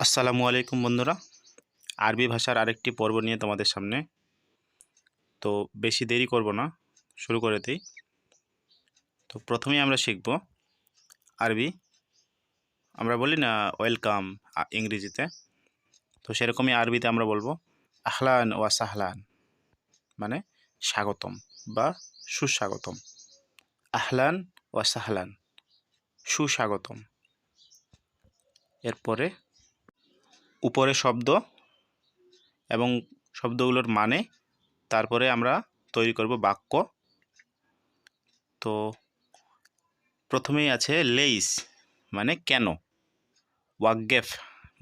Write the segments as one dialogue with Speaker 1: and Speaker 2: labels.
Speaker 1: আসসালামু আলাইকুম বন্ধুরা। আরবি ভাষার আরেকটি পর্ব নিয়ে তোমাদের সামনে। তো বেশি দেরি করব না, শুরু করে দিই। তো প্রথমেই আমরা শিখব আরবি। আমরা বলি না ওয়েলকাম ইংরেজিতে। তো সেরকমই আরবিতে আমরা বলব আহলান ওয়া সাহলান মানে স্বাগতম বা সুস্বাগতম। আহলান ওয়া সাহলান, সুস্বাগতম। এরপরে উপরে শব্দ এবং শব্দগুলোর মানে তারপরে আমরা তৈরি করব বাক্য। তো প্রথমেই আছে লেইস মানে কেন? ওয়াগেফ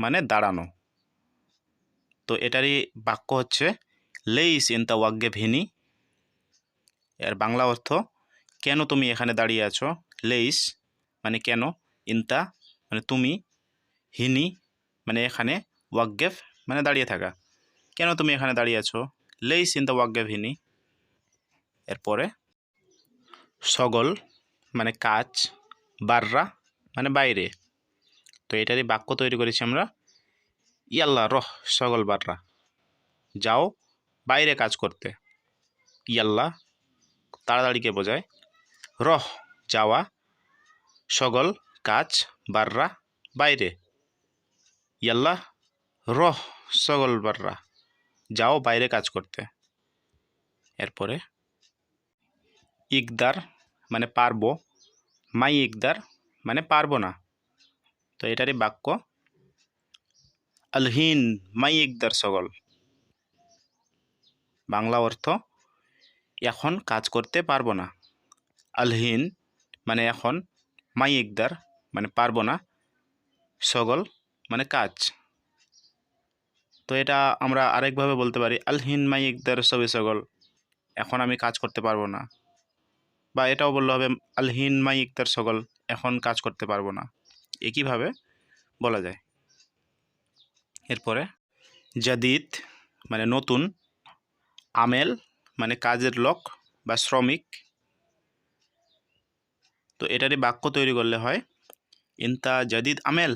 Speaker 1: মানে দাঁড়ানো। তো এটারই বাক্য হচ্ছে লেইস ইন দ্য ওয়াগেফ হিনি এর বাংলা অর্থ, কেন তুমি এখানে দাঁড়িয়ে আছো? লেইস মানে কেন? ইনতা মানে তুমি, হিনি মানে এখানে ওয়াগেফ মানে দাঁড়িয়ে থাকা। কেন তুমি এখানে দাঁড়িয়ে আছো? লেইস ইন দ্য ওয়াগেফ হিনি। এরপরে, সগল মানে কাজ বাররা মানে বাইরে। তো এটারই বাক্য তৈরি করেছি আমরা ইয়াল্লা রহ, সগল, বাররা। যাও, বাইরে কাজ করতে। ইয়াল্লা তাড়াতাড়িকে বোঝায়, রহ, যাওয়া, সগল কাজ বাররা, বাইরে। ইয়াল্লা রহ, সগল বাররা, যাও বাইরে কাজ করতে। এরপরে, ইকদার মানে পারব। মাই ইকদার মানে পারব না। তো এটারই বাক্য, আলহিন, মাই ইকদার, সগল। বাংলা অর্থ, এখন কাজ করতে পারব না। আলহিন মানে এখন, মাই ইকদার মানে পারব না। সগল মানে কাজ। তো এটা আমরা আরেকভাবে বলতে পারি আলহিন মাই ইকদার সবে সগল। এখন আমি কাজ করতে পারব না। বা এটাও বললে হবে আলহিন মাই ইকদার সগল, এখন কাজ করতে পারব না। একইভাবে বলা যায়। এরপরে, জাদিদ মানে নতুন, আমেল মানে কাজের লোক বা শ্রমিক। তো এটারই বাক্য তৈরি করলে হয়, ইনতা জাদিদ আমেল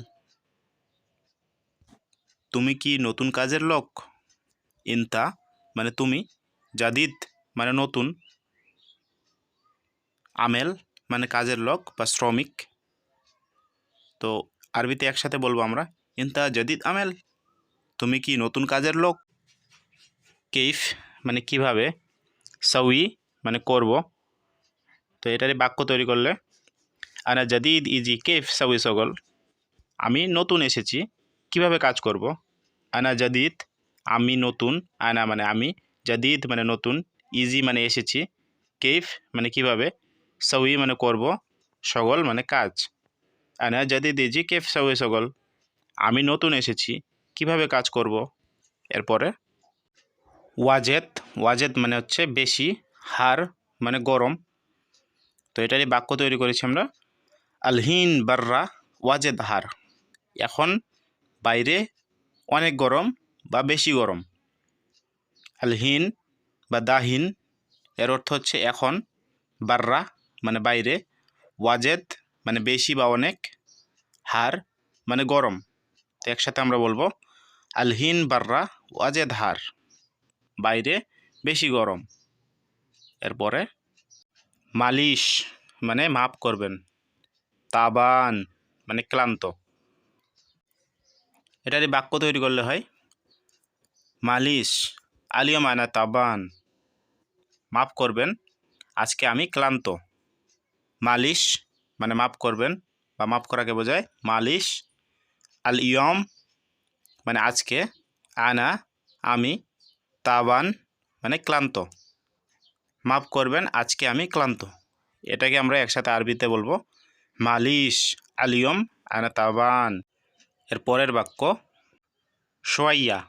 Speaker 1: তুমি কি নতুন কাজের লোক? ইনতা মানে তুমি? জাদিদ মানে নতুন? আমেল মানে কাজের লোক বা শ্রমিক? তো আরবিতে একসাথে বলব আমরা। ইনতা, জাদিদ, আমেল। তুমি কি নতুন কাজের লোক? কেইফ মানে কীভাবে? সাউই মানে করব। তো এটারই বাক্য তৈরি করলে, আনা জাদিদ ইজি কেফ সাউই, সগল। আমি নতুন এসেছি। কীভাবে কাজ করব? আনা জাদিদ, আমি নতুন, আনা মানে আমি, জাদিদ মানে নতুন ইজি মানে এসেছি কেফ মানে কীভাবে সউই মানে করব, সগল মানে কাজ, আনা জাদিদ ইজি কেফ সউই সগল, আমি নতুন এসেছি, কীভাবে কাজ করব? এরপরে, ওয়াজেদ ওয়াজেদ মানে হচ্ছে বেশি, হার মানে গরম, তো এটারই বাক্য তৈরি করেছি আমরা, আলহিন বাররা, ওয়াজেদ হার, এখন বাইরে অনেক গরম বা বেশি গরম। আলহিন বা দাহিন এর অর্থ হচ্ছে এখন, বাররা মানে বাইরে, ওয়াজেদ মানে বেশি বা অনেক, হার মানে গরম। তো একসাথে আমরা বলব আলহিন বাররা, ওয়াজেদ, হার, বাইরে বেশি গরম। এরপরে, মালিশ মানে মাপ করবেন, তাবান মানে ক্লান্ত। এটারই বাক্য তৈরি করলে হয়, মালিশ আলিয়া মানা তাবান। মাফ করবেন, আজকে আমি ক্লান্ত। মালিশ মানে মাফ করবেন বা মাফ করাকে বোঝায়, মালিশ আল ইয়ম মানে আজকে আনা, আমি তাবান মানে ক্লান্ত। মাফ করবেন, আজকে আমি ক্লান্ত। এটাকে আমরা একসাথে আরবিতে বলব, মালিশ আলিয়ম আনা তাবান। এর পরের বাক্য সোয়াইয়া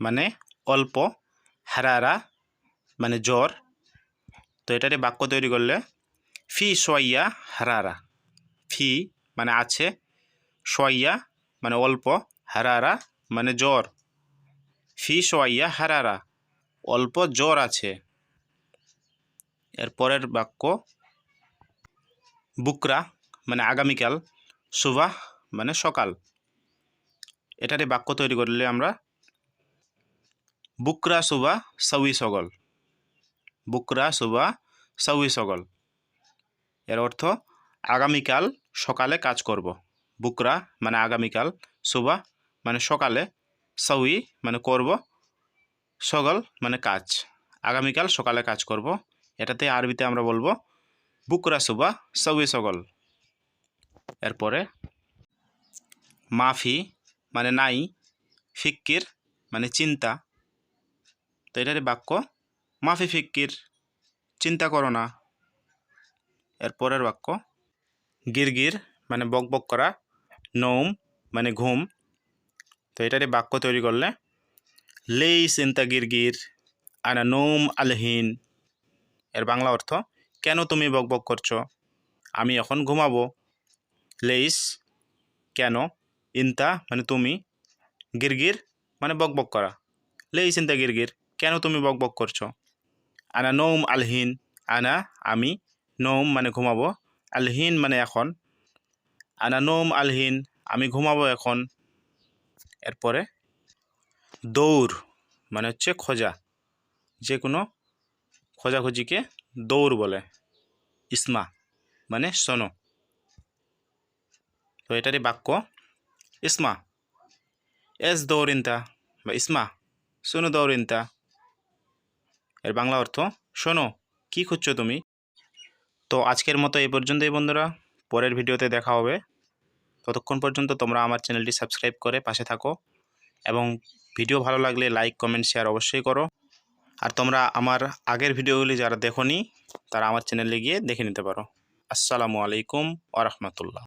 Speaker 1: মানে অল্প, হারারা মানে জ্বর। তো এটারে বাক্য তৈরি করলে, ফি সোয়াইয়া হারারা। ফি মানে আছে সোয়াইয়া মানে অল্প, হারারা মানে জ্বর। ফি সোয়াইয়া হারারা, অল্প, জ্বর আছে। এর পরের বাক্য, বুকরা মানে আগামীকাল, সুবাহ মানে সকাল। এটারে বাক্য তৈরি করলে আমরা বুকরা সুবা সউই সগল। বুকরা সুবা সউই সগল। এর অর্থ আগামীকাল সকালে কাজ করব। বুকরা মানে আগামীকাল, সুবা মানে সকালে সউই মানে করব, সগল মানে কাজ। আগামীকাল সকালে কাজ করব। এটাতে আরবিতে আমরা বলব বুকরা সুবা সউই সগল। এরপরে মাফি মানে নাই, ফিক্কির মানে চিন্তা। তো এটারে বাক্য, মাফি ফিক্কির, চিন্তা করো না। এরপরের বাক্য, গিরগির মানে বক বক করা, নৌম মানে ঘুম। তো এটারে বাক্য তৈরি করলে লেই চিন্তা গিরগির, আনা নৌম আলহীন। এর বাংলা অর্থ, কেন তুমি বক বক করছ? আমি এখন ঘুমাবো। লেইস, কেন? ইনতা মানে তুমি, গিরগির মানে বক বক করা লেই চিন্তা গিরগির, কেন তুমি বক বক করছ? আনা নৌম আলহিন আনা আমি নৌম মানে ঘুমাবো আলহিন মানে এখন। আনা নৌম আলহিন আমি ঘুমাবো এখন। এরপরে, দৌড় মানে হচ্ছে খোঁজা। যে কোনো খোঁজাখুঁজিকে দৌড় বলে। ইসমা মানে শোনো। তো এটারই বাক্য। ইসমা এস দৌড়িনতা বা ইসমা শোনো দৌড়িনতা এর বাংলা অর্থ, শোনো, কি খুঁজছো তুমি? তো আজকের মতো এই পর্যন্তই বন্ধুরা। পরের ভিডিওতে দেখা হবে। ততক্ষণ পর্যন্ত তোমরা আমার চ্যানেলটি সাবস্ক্রাইব করে পাশে থাকো এবং ভিডিও ভালো লাগলে লাইক, কমেন্ট, শেয়ার অবশ্যই করো। আর তোমরা আমার আগের ভিডিওগুলি যারা দেখোনি, তারা আমার চ্যানেলে গিয়ে দেখে নিতে পারো। আসসালামু আলাইকুম ওরহমতুল্লাহ